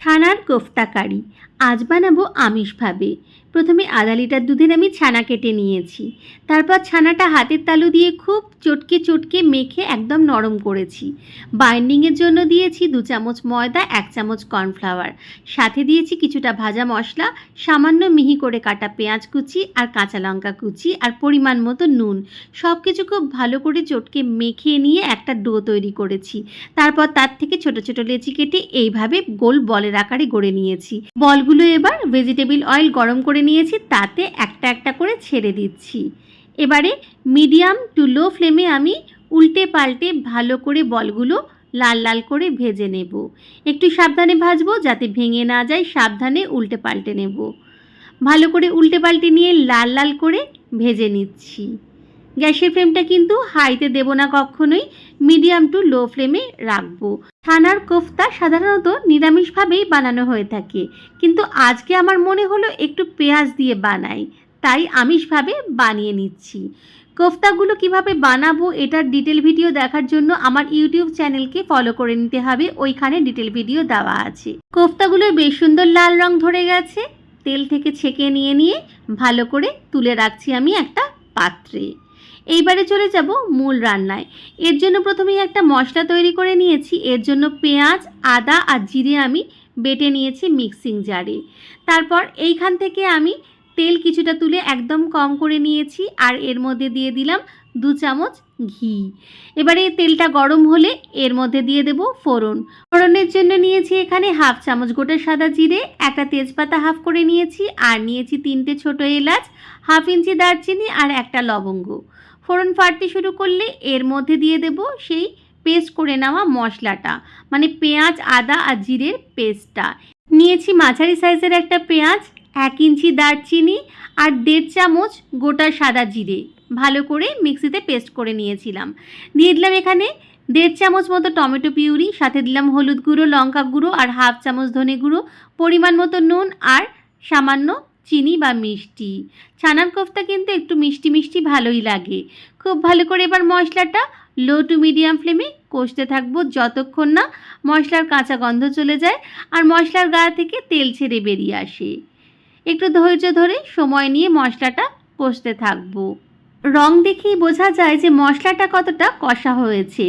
ছানার কোফতা কারি আজ বানাবো আমিষভাবে প্রথমে আধা লিটার দুধের আমি ছানা কেটে নিয়েছি। তারপর ছানাটা হাতের তালু দিয়ে খুব চটকে চটকে মেখে একদম নরম করেছি। বাইন্ডিংয়ের জন্য দিয়েছি দু চামচ ময়দা, এক চামচ কর্নফ্লাওয়ার। সাথে দিয়েছি কিছুটা ভাজা মশলা, সামান্য মিহি করে কাটা পেঁয়াজ কুচি আর কাঁচা লঙ্কা কুচি আর পরিমাণ মতো নুন। সব কিছু খুব ভালো করে চটকে মেখে নিয়ে একটা ডো তৈরি করেছি। তারপর তার থেকে ছোট ছোট লেচি কেটে এইভাবে গোল বলের আকারে গড়ে নিয়েছি। বলগুলো এবার ভেজিটেবিল অয়েল গরম করে নিয়েছি, তাতে একটা একটা করে ছেড়ে দিচ্ছি। এবারে মিডিয়াম টু লো ফ্লেমে আমি উল্টে পাল্টে ভালো করে বলগুলো লাল লাল করে ভেজে নেব। একটু সাবধানে ভাজবো যাতে ভেঙে না যায়, সাবধানে উল্টে পাল্টে নেব। ভালো করে উল্টে পাল্টে নিয়ে লাল লাল করে ভেজে নিচ্ছি। গ্যাসের ফ্লেমটা কিন্তু হাইতে দেবো না কখনোই, মিডিয়াম টু লো ফ্লেমে রাখব। ছানার কোফতা সাধারণত নিরামিষভাবেই বানানো হয়ে থাকে, কিন্তু আজকে আমার মনে হলো একটু পেঁয়াজ দিয়ে বানাই, তাই আমিষভাবে বানিয়ে নিচ্ছি। কোফতাগুলো কীভাবে বানাবো এটার ডিটেল ভিডিও দেখার জন্য আমার ইউটিউব চ্যানেলকে ফলো করে নিতে হবে, ওইখানে ডিটেল ভিডিও দেওয়া আছে। কোফতাগুলোর বেশ সুন্দর লাল রং ধরে গেছে, তেল থেকে ছেঁকে নিয়ে নিয়ে ভালো করে তুলে রাখছি আমি একটা পাত্রে। এইবারে চলে যাব মূল রান্নায়। এর জন্য প্রথমেই একটা মশলা তৈরি করে নিয়েছি। এর জন্য পেঁয়াজ, আদা আর জিরে আমি বেটে নিয়েছি মিক্সিং জারে। তারপর এইখান থেকে আমি তেল কিছুটা তুলে একদম কম করে নিয়েছি আর এর মধ্যে দিয়ে দিলাম দু চামচ ঘি। এবারে তেলটা গরম হলে এর মধ্যে দিয়ে দেব ফোড়ন। ফোড়নের জন্য নিয়েছি এখানে হাফ চামচ গোটা সাদা জিরে, একটা তেজপাতা হাফ করে নিয়েছি আর নিয়েছি তিনটে ছোট এলাচ, হাফ ইঞ্চি দারচিনি আর একটা লবঙ্গ। ফোড়ন ফাটতে শুরু করলে এর মধ্যে দিয়ে দেব সেই পেস্ট করে নেওয়া মশলাটা মানে পেঁয়াজ, আদা আর জিরের পেস্টটা। নিয়েছি মাঝারি সাইজের একটা পেঁয়াজ, এক ইঞ্চি দারচিনি আর দেড় চামচ গোটা সাদা জিরে, ভালো করে মিক্সিতে পেস্ট করে নিয়েছিলাম। দিয়ে দিলাম এখানে দেড় চামচ মতো টমেটো পিউরি, সাথে দিলাম হলুদ গুঁড়ো, লঙ্কা গুঁড়ো আর হাফ চামচ ধনে গুঁড়ো, পরিমাণ মতো নুন আর সামান্য চিনি বা মিষ্টি। ছানার কোফতা কিন্তু একটু মিষ্টি মিষ্টি ভালোই লাগে। খুব ভালো করে এবার মশলাটা লো টু মিডিয়াম ফ্লেমে কষতে থাকব যতক্ষণ না মশলার কাঁচা গন্ধ চলে যায় আর মশলার গা থেকে তেল ছেড়ে বেরিয়ে আসে। একটু ধৈর্য ধরে সময় নিয়ে মশলাটা কষতে থাকব। রং দেখেই বোঝা যায় যে মশলাটা কতটা কষা হয়েছে।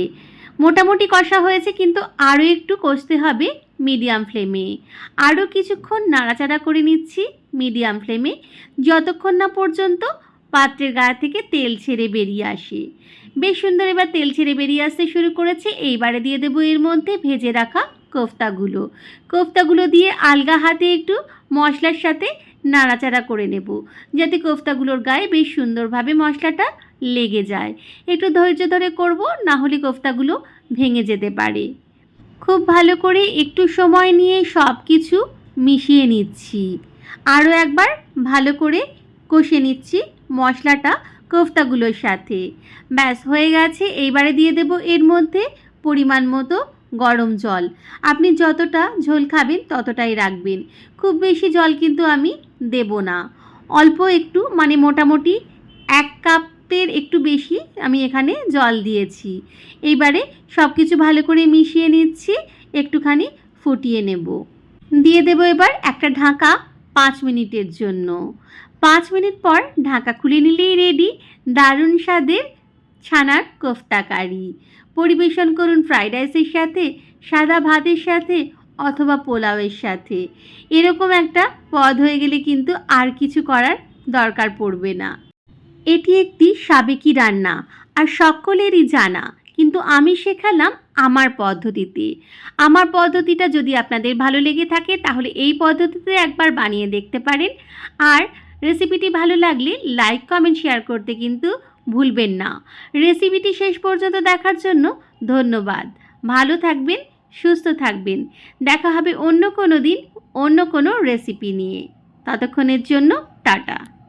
মোটামুটি কষা হয়েছে কিন্তু আরও একটু কষতে হবে মিডিয়াম ফ্লেমে। আরও কিছুক্ষণ নাড়াচাড়া করে নিচ্ছি মিডিয়াম ফ্লেমে। যতক্ষণ না পর্যন্ত পাত্রের গা থেকে তেল ছেড়ে বেরিয়ে আসে। বেশ সুন্দর এবার তেল ছেড়ে বেরিয়ে আসতে শুরু করেছে। এইবারে দিয়ে দেবো এর মধ্যে ভেজে রাখা কোফতাগুলো। কোফতাগুলো দিয়ে আলগা হাতে একটু মশলার সাথে নাড়াচাড়া করে নেব, যাতে কোফতাগুলোর গায়ে বেশ সুন্দরভাবে মশলাটা লেগে যায়। একটু ধৈর্য ধরে করব, না হলে কোফতাগুলো ভেঙে যেতে পারে। খুব ভালো করে একটু সময় নিয়ে সব কিছু মিশিয়ে নিচ্ছি। আরও একবার ভালো করে কষে নিচ্ছি মশলাটা কোফতাগুলোর সাথে। ব্যাস, হয়ে গেছে। এইবারে দিয়ে দেব এর মধ্যে পরিমাণ মতো গরম জল। আপনি যতটা ঝোল খাবেন ততটাই রাখবেন। খুব বেশি জল কিন্তু আমি দেব না। অল্প একটু মানে মোটামুটি এক কাপের একটু বেশি আমি এখানে জল দিয়েছি। এইবারে সব কিছু ভালো করে মিশিয়ে নিচ্ছি, একটুখানি ফুটিয়ে নেব। দিয়ে দেব এবার একটা ঢাকা পাঁচ মিনিটের জন্য। পাঁচ মিনিট পর ঢাকা খুলে নিলেই রেডি দারুণ স্বাদের ছানার কোফতা কারি পরিবেশন করুন ফ্রাইড রাইসের সাথে, সাদা ভাতের সাথে অথবা পোলাওয়ের সাথে। এরকম একটা পদ হয়ে গেলে কিন্তু আর কিছু করার দরকার পড়বে না। এটি একটি সাবেকি রান্না আর সকলেরই জানা। কিন্তু আমি শেখালাম আমার পদ্ধতিতে। আমার পদ্ধতিটা যদি আপনাদের ভালো লেগে থাকে, তাহলে এই পদ্ধতিতে একবার বানিয়ে দেখতে পারেন। আর রেসিপিটি ভালো লাগলে লাইক, কমেন্ট, শেয়ার করতে কিন্তু ভুলবেন না। রেসিপিটি শেষ পর্যন্ত দেখার জন্য ধন্যবাদ। ভালো থাকবেন, সুস্থ থাকবেন। দেখা হবে অন্য কোনো দিন অন্য কোনো রেসিপি নিয়ে। ততক্ষণের জন্য টাটা।